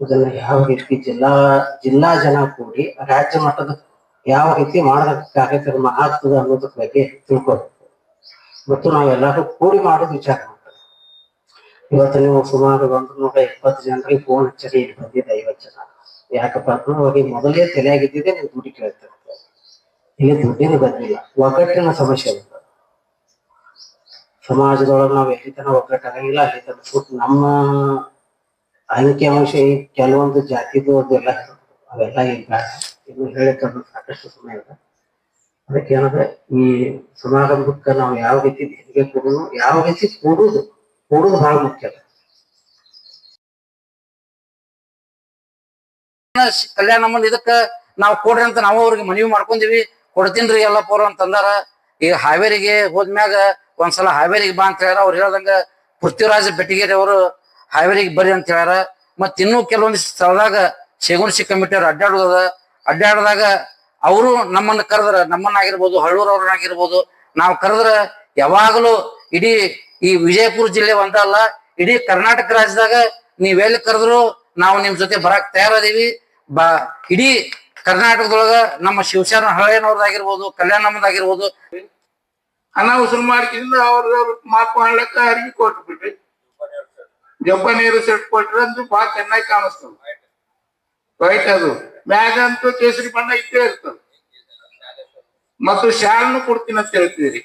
ಇದನ್ನ ಯಾವ ರೀತಿ ಜಿಲ್ಲಾ ಜಿಲ್ಲಾ ಜನ ಕೂಡಿ ರಾಜ್ಯ ಮಟ್ಟದ ಯಾವ ರೀತಿ ಮಾಡದ ಕಾರ್ಯಕ್ರಮ ಆಗ್ತದೆ ಅನ್ನೋದ್ರ ಬಗ್ಗೆ ತಿಳ್ಕೊಬೇಕು ಮತ್ತು ನಾವೆಲ್ಲರೂ ಕೂಡಿ ಮಾಡೋದು ವಿಚಾರ ಮಾಡ್ಬೇಕು ಇವತ್ತು ನೀವು ಸುಮಾರು ಒಂದು ನೂರ ಇಪ್ಪತ್ತು ಜನರಿಗೆ ಫೋನ್ ಹಚ್ಚರಿ, ಇಲ್ಲಿ ಬಂದಿದ್ದ ಐವತ್ತು ಜನ. ಯಾಕಪ್ಪ ಅಂದ್ರೆ ಅವ್ರಿಗೆ ಮೊದಲೇ ತಲೆಯಾಗಿದ್ದಿದೆ, ನೀವು ದುಡ್ಡು ಕೇಳ್ತಾರೆ ಇಲ್ಲಿ ದುಡ್ಡಿನ ಬಂದಿಲ್ಲ ಒಗ್ಗಟ್ಟಿನ ಸಮಸ್ಯೆ ಇದೆ ಸಮಾಜದೊಳಗೆ ನಾವು ಎಲ್ಲಿ ತನ ಒಗ್ಗಟ್ಟಾಗಂಗಿಲ್ಲ ಅಲ್ಲಿ ತನ ನಮ್ಮ ಅಂಕಿಅಂಶ ಈ ಕೆಲವೊಂದು ಜಾತಿದು ಅದೆಲ್ಲ ಅವೆಲ್ಲ ಈಗ. ಇನ್ನು ಹೇಳಕ್ಕೆ ಅದು ಸಾಕಷ್ಟು ಸಮಯ ಇದೆ ಅದಕ್ಕೆ ಏನಂದ್ರೆ ಈ ಸಮಾರಂಭಕ್ಕೆ ನಾವು ಯಾವ ರೀತಿ ಹೆಂಗೆ ಕೊಡೋದು ಯಾವ ರೀತಿ ಕೊಡೋದು ಕೊಡೋದು ಬಹಳ ಮುಖ್ಯ. ಕಲ್ಯಾಣ ಮಂದಿ, ಇದಕ್ಕ ನಾವು ಕೊಡ್ರಿ ಅಂತ ನಾವು ಅವ್ರಿಗೆ ಮನವಿ ಮಾಡ್ಕೊಂಡಿವಿ ಕೊಡ್ತೀನ್ರಿ ಎಲ್ಲ ಪೋರ್ ಅಂತಂದಾರ ಈಗ ಹಾವೇರಿಗೆ ಹೋದ್ಮ್ಯಾಗ ಒಂದ್ಸಲ ಹಾವೇರಿಗೆ ಬಾ ಅಂತ ಹೇಳ ಅವ್ರು ಹೇಳ್ದಂಗ ಪೃಥ್ವಿರಾಜ್ ಬೆಟ್ಟಿಗೇರಿ ಅವರು ಹಾವೇರಿಗೆ ಬರ್ರಿ ಅಂತ ಹೇಳ್ಯಾರ. ಮತ್ ಇನ್ನೂ ಕೆಲವೊಂದು ಸ್ಥಳದಾಗ ಶೇಗುಣಸಿ ಕಮಿಟಿ ಅವ್ರು ಅಡ್ಡಾಡೋದ ಅಡ್ಡಾಡದಾಗ ಅವರು ನಮ್ಮನ್ನ ಕರೆದ್ರ, ನಮ್ಮನ್ನಾಗಿರ್ಬೋದು, ಹಳ್ಳೂರವ್ರನ್ನಾಗಿರ್ಬೋದು. ನಾವು ಕರೆದ್ರ ಯಾವಾಗಲೂ ಇಡೀ ಈ ವಿಜಯಪುರ ಜಿಲ್ಲೆ ಒಂದಲ್ಲ ಇಡೀ ಕರ್ನಾಟಕ ರಾಜ್ಯದಾಗ ನೀವೆಲ್ಲಿ ಕರೆದ್ರು ನಾವು ನಿಮ್ ಜೊತೆ ಬರಕ್ ತಯಾರದೀವಿ. ಬಾ, ಇಡೀ ಕರ್ನಾಟಕದೊಳಗ ನಮ್ಮ ಶಿವಶರಣ ಹಳೆಯನವ್ರದಾಗಿರ್ಬೋದು ಕಲ್ಯಾಣಮ್ಮದಾಗಿರ್ಬೋದು. ಅನಾವಸರ ಮಾಡ್ಕಿಂದ ಅವ್ರ ಮಾತು ಮಾಡ್ಲಕ್ಕ ಅರ್ವಿ ಕೊಟ್ಟು ಜಂಪ ನೀರು ಸೆಟ್ ಕೊಟ್ರೆ ಅಂದ್ರೆ ಬಾ ಚೆನ್ನಾಗಿ ಕಾಣಿಸ್ತದ. ವೈಟ್ ಅದು. ಮ್ಯಾಗ ಅಂತೂ ಕೇಸರಿ ಬಣ್ಣ ಇದ್ದೇ ಇರ್ತದೆ. ಮತ್ತು ಶಾಲ್ನು ಕೊಡ್ತೀನಿ ಅಂತ ಹೇಳ್ತಿದ್ರಿ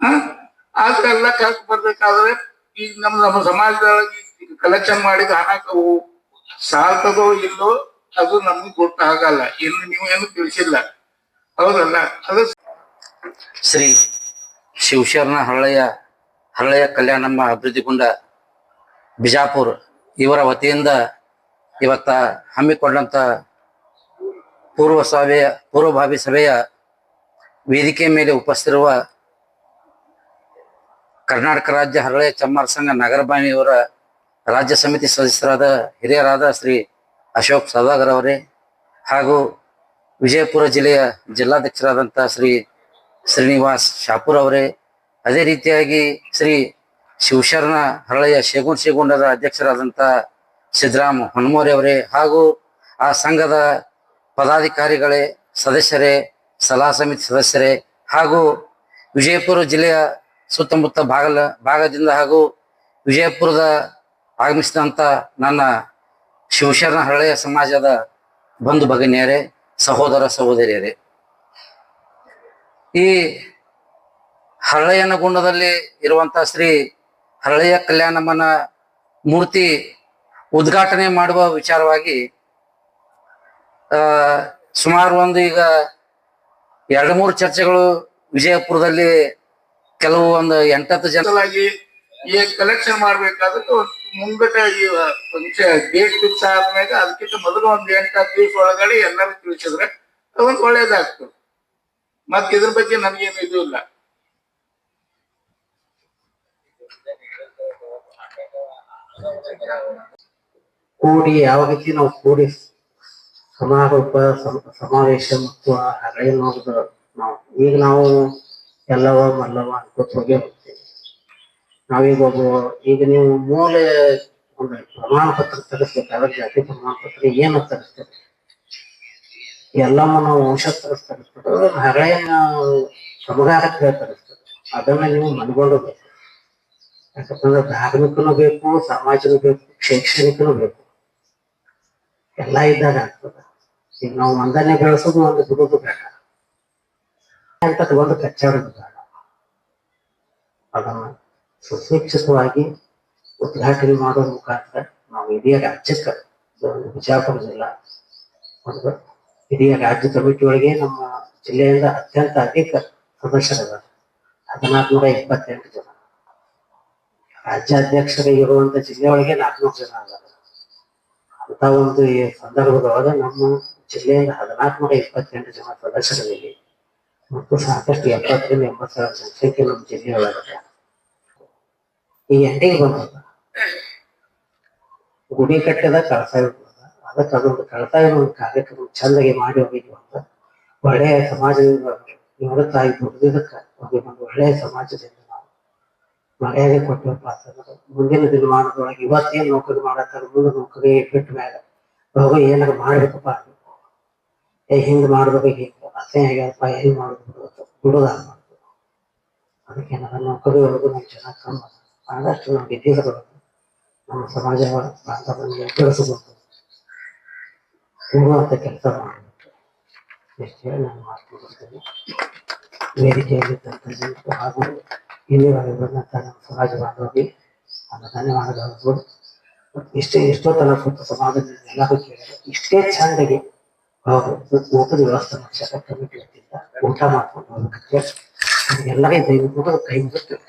ಹ? ಅದೆಲ್ಲ ಕಲ್ತ್ ಬರ್ಬೇಕಾದ್ರೆ ಈಗ ನಮ್ಮ ನಮ್ಮ ಸಮಾಜದೊಳಗೆ ಕಲೆಕ್ಷನ್ ಮಾಡಿದ ಹಣ ಸಾಲ್ತದೋ ಇಲ್ಲೋ ಅದು ನಮ್ಗೆ ಗೊತ್ತಾಗಲ್ಲ ಇನ್ನು ನೀವು ಏನು ತಿಳಿಸಿಲ್ಲ. ಹೌದಲ್ಲ? ಅದು ಶ್ರೀ ಶಿವಶರಣ ಹರಳೆಯ ಹರಳೆಯ ಕಲ್ಯಾಣಮ್ಮ ಅಭಿವೃದ್ಧಿಗೊಂಡ ಬಿಜಾಪುರ್, ಇವರ ವತಿಯಿಂದ ಇವತ್ತ ಹಮ್ಮಿಕೊಂಡಂತ ಪೂರ್ವ ಸಭೆಯ, ಪೂರ್ವಭಾವಿ ಸಭೆಯ ವೇದಿಕೆ ಮೇಲೆ ಉಪಸ್ಥಿರುವ ಕರ್ನಾಟಕ ರಾಜ್ಯ ಹರಳೆಯ ಚಮ್ಮಾರ ಸಂಘ ನಗರಬಾಣಿಯವರ ರಾಜ್ಯ ಸಮಿತಿ ಸದಸ್ಯರಾದ ಹಿರಿಯರಾದ ಶ್ರೀ ಅಶೋಕ್ ಸದಾಗರ್ ಅವರೇ ಹಾಗೂ ವಿಜಯಪುರ ಜಿಲ್ಲೆಯ ಜಿಲ್ಲಾಧ್ಯಕ್ಷರಾದಂಥ ಶ್ರೀ ಶ್ರೀನಿವಾಸ್ ಶಾಪುರ್ ಅವರೇ ಅದೇ ರೀತಿಯಾಗಿ ಶ್ರೀ ಶಿವಶರಣ ಹರಳೆಯ ಶೇಗುಂಡ್ ಶೇಗುಂಡದ ಅಧ್ಯಕ್ಷರಾದಂಥ ಸಿದ್ದರಾಮ್ ಹೊನ್ಮೋರೆ ಅವರೇ ಹಾಗೂ ಆ ಸಂಘದ ಪದಾಧಿಕಾರಿಗಳೇ, ಸದಸ್ಯರೇ, ಸಲಹಾ ಸಮಿತಿ ಸದಸ್ಯರೇ ಹಾಗೂ ವಿಜಯಪುರ ಜಿಲ್ಲೆಯ ಸುತ್ತಮುತ್ತ ಭಾಗಲ, ಭಾಗದಿಂದ ಹಾಗೂ ವಿಜಯಪುರದ ಆಗಮಿಸಿದಂಥ ನನ್ನ ಶಿವಶರಣ ಹರಳೆಯ ಸಮಾಜದ ಬಂಧು ಭಗಿನಿಯರೇ, ಸಹೋದರ ಸಹೋದರಿಯರೇ. ಈ ಹರಳೆಯನ ಗುಂಡದಲ್ಲಿ ಇರುವಂತ ಶ್ರೀ ಹರಳೆಯ ಕಲ್ಯಾಣಮ್ಮನ ಮೂರ್ತಿ ಉದ್ಘಾಟನೆ ಮಾಡುವ ವಿಚಾರವಾಗಿ ಸುಮಾರು ಒಂದು ಈಗ ಎರಡು ಮೂರು ಚರ್ಚೆಗಳು ವಿಜಯಪುರದಲ್ಲಿ ಕೆಲವು ಒಂದು ಎಂಟತ್ತು ಜನ ಈ ಕಲೆಕ್ಷನ್ ಮಾಡ್ಬೇಕಾದ್ರೆ ಮುಂಗಟ್ಟ ಈ ಡೇಟ್ ಫಿಕ್ಸ್ ಆದ್ಮ್ಯಾಗ ಅದಕ್ಕಿಂತ ಮೊದಲು ಒಂದು ಎಂಟು ಹತ್ತು ದಿವಸ ಒಳಗಡೆ ಎಲ್ಲರೂ ತಿಳಿಸಿದ್ರೆ ಅದೊಂದು ಒಳ್ಳೇದಾಗ್ತದೆ. ಮತ್ತೆ ಇದ್ರ ಬಗ್ಗೆ ನನ್ಗೇನು ಇದು ಇಲ್ಲ. ಕೂಡಿ ಯಾವ ರೀತಿ ನಾವು ಕೂಡಿ ಸಮಾರೋಪ, ಸಮ- ಸಮಾವೇಶ ಮತ್ತು ಆ ನೋಡ್ದ ನಾವು. ಈಗ ನಾವು ಎಲ್ಲವ ಮಲ್ಲವ ಅನ್ಕೋತ ಹೋಗೇ ಹೋಗ್ತೀವಿ. ನಾವೀಗ ಒಬ್ಬ, ಈಗ ನೀವು ಮೂಲೆ ಒಂದು ಪ್ರಮಾಣ ಪತ್ರ ತರಿಸ್ಬೇಕಾದ್ರೆ ಜಾತಿ ಪ್ರಮಾಣ ಪತ್ರ ಏನು ತರಿಸ್ತೀರಿ ಎಲ್ಲಮ್ಮ ನಾವು ವಂಶ ತರಿಸ್ತಾರೆ ಹರಳೆಯ ಸಮಗಾರಕ್ಕೆ ತರಿಸ್ತಾರೆ ಅದನ್ನ ನೀವು ಮನಗೊಂಡಬೇಕು ಯಾಕಂತಂದ್ರೆ ಧಾರ್ಮಿಕನು ಬೇಕು ಸಮಾಜನೂ ಬೇಕು ಶೈಕ್ಷಣಿಕನು ಬೇಕು. ಎಲ್ಲ ಇದ್ದಾಗ ಆಗ್ತದ. ಈಗ ನಾವು ಒಂದನ್ನೇ ಬೆಳೆಸೋದು ಒಂದು ಬಿಡೋದು ಬೇಡ. ಅಂತ ಒಂದು ಕಚ್ಚಾಡೋದು ಬೇಡ. ಅದನ್ನು ಸುಶಿಕ್ಷಿತವಾಗಿ ಉದ್ಘಾಟನೆ ಮಾಡೋದ್ರ ಮುಖಾಂತರ ನಾವು ಇಡೀ ರಾಜ್ಯಕ್ಕೆ, ಬಿಜಾಪುರ ಜಿಲ್ಲಾ, ಒಂದು ಇಡೀ ರಾಜ್ಯ ಕಮಿಟಿ ಒಳಗೆ ನಮ್ಮ ಜಿಲ್ಲೆಯಿಂದ ಅತ್ಯಂತ ಅಧಿಕ ಸದಸ್ಯರಿದ್ದಾರೆ ಹದಿನಾಲ್ಕುನೂರ ಇಪ್ಪತ್ತೆಂಟು ಜನ. ರಾಜ್ಯಾಧ್ಯಕ್ಷರು ಇರುವಂತ ಜಿಲ್ಲೆ ಒಳಗೆ ನಾಲ್ಕುನೂರು ಜನ ಆಗಲ್ಲ ಅಂತ ಒಂದು ಸಂದರ್ಭದೊಳಗೆ ನಮ್ಮ ಜಿಲ್ಲೆಯಿಂದ ಹದಿನಾಲ್ಕುನೂರ ಇಪ್ಪತ್ತೆಂಟು ಜನ ಸದಸ್ಯರಿದ್ದೀವಿ. ಮತ್ತು ಸಾಕಷ್ಟು ಎಪ್ಪತ್ತರಿಂದ ಎಂಬತ್ತು ಜನಸಂಖ್ಯೆ ನಮ್ಮ ಜಿಲ್ಲೆಯೊಳಗಿದೆ. ಈ ಎಂಡಿಗೆ ಬಂದ ಗುಡಿ ಕಟ್ಟದ ಕಳಸ ಇರ್ತದ ಅದಕ್ಕೆ ಅದೊಂದು ಕಳಸ ಕಾರ್ಯಕ್ರಮ ಚಂದಾಗಿ ಮಾಡಿ ಹೋಗಿದ್ವಿ ಅಂತ ಒಳ್ಳೆಯ ಸಮಾಜದಿಂದ ನಿವೃತ್ತ ಆಗಿ ಹೋಗಿ ಒಂದು ಒಳ್ಳೆಯ ಸಮಾಜದಿಂದ ಮರ್ಯಾದೆ ಕೊಟ್ಟವಪ್ಪ ಅಂತಂದ್ರೆ ಮುಂದಿನ ದಿನಮಾನದೊಳಗೆ ಇವತ್ತೇನು ನೌಕರಿ ಮಾಡತ್ತಾರ ಮುಂದೆ ನೌಕರಿ ಬಿಟ್ಟ ಮ್ಯಾಗ ಹೋಗೋ ಏನಾರ ಮಾಡ್ಬೇಕಪ್ಪ ಏ, ಹಿಂಗ್ ಮಾಡ್ಬೇಕು, ಹಿಂಗ ಅಸಹ್ಯ ಆಗ್ಯಾರಪ್ಪ ಹೆಂಗ್ ಮಾಡುದು ಬಿಡೋದು ಬಿಡೋದ ಅದಕ್ಕೆ ಏನಾರ ನೌಕರಿ ಒಳಗೂ ನಮ್ಗೆ ಚೆನ್ನಾಗಿ ಕಮ್ಮ ಆದಷ್ಟು ನಾವು ವಿದ್ಯಾರ್ಥಿಗಳು ನಮ್ಮ ಸಮಾಜ ಬಾಂಧವರಿಗೆ ಬೆಳೆಸಬೇಕು ಕೂಡುವಂತ ಕೆಲಸ ಮಾಡಬೇಕು. ಎಷ್ಟು ನಾನು ಮಾತನಾಡ್ತೇನೆ ವೇದಿಕೆಯಲ್ಲಿ ತಂತ್ರಜ್ಞಾನ ಹಾಗೂ ಇಲ್ಲಿವರೆಗೆ ಸಮಾಜ ಬಾಂಧವರಿಗೆ ನನ್ನ ಧನ್ಯವಾದಗಳು ಇಷ್ಟೇ ಎಷ್ಟೋ ತನಕ ಕೂತು ಸಮಾಜದಲ್ಲಿ ಎಲ್ಲರೂ ಕೇಳಿದ್ರು, ಇಷ್ಟೇ ಚಂದಗೆ ಅವರು ಊಟದ ವ್ಯವಸ್ಥೆ ಮಾಡ್ಸಕ ಕಮಿಟಿ ಇರ್ತಿದ್ದ ಊಟ ಮಾಡ್ಕೊಂಡು ಎಲ್ಲರಿಗೂ ದಯವಿಟ್ಟು ಕೈ ಮುಗಿಸ್ತೇವೆ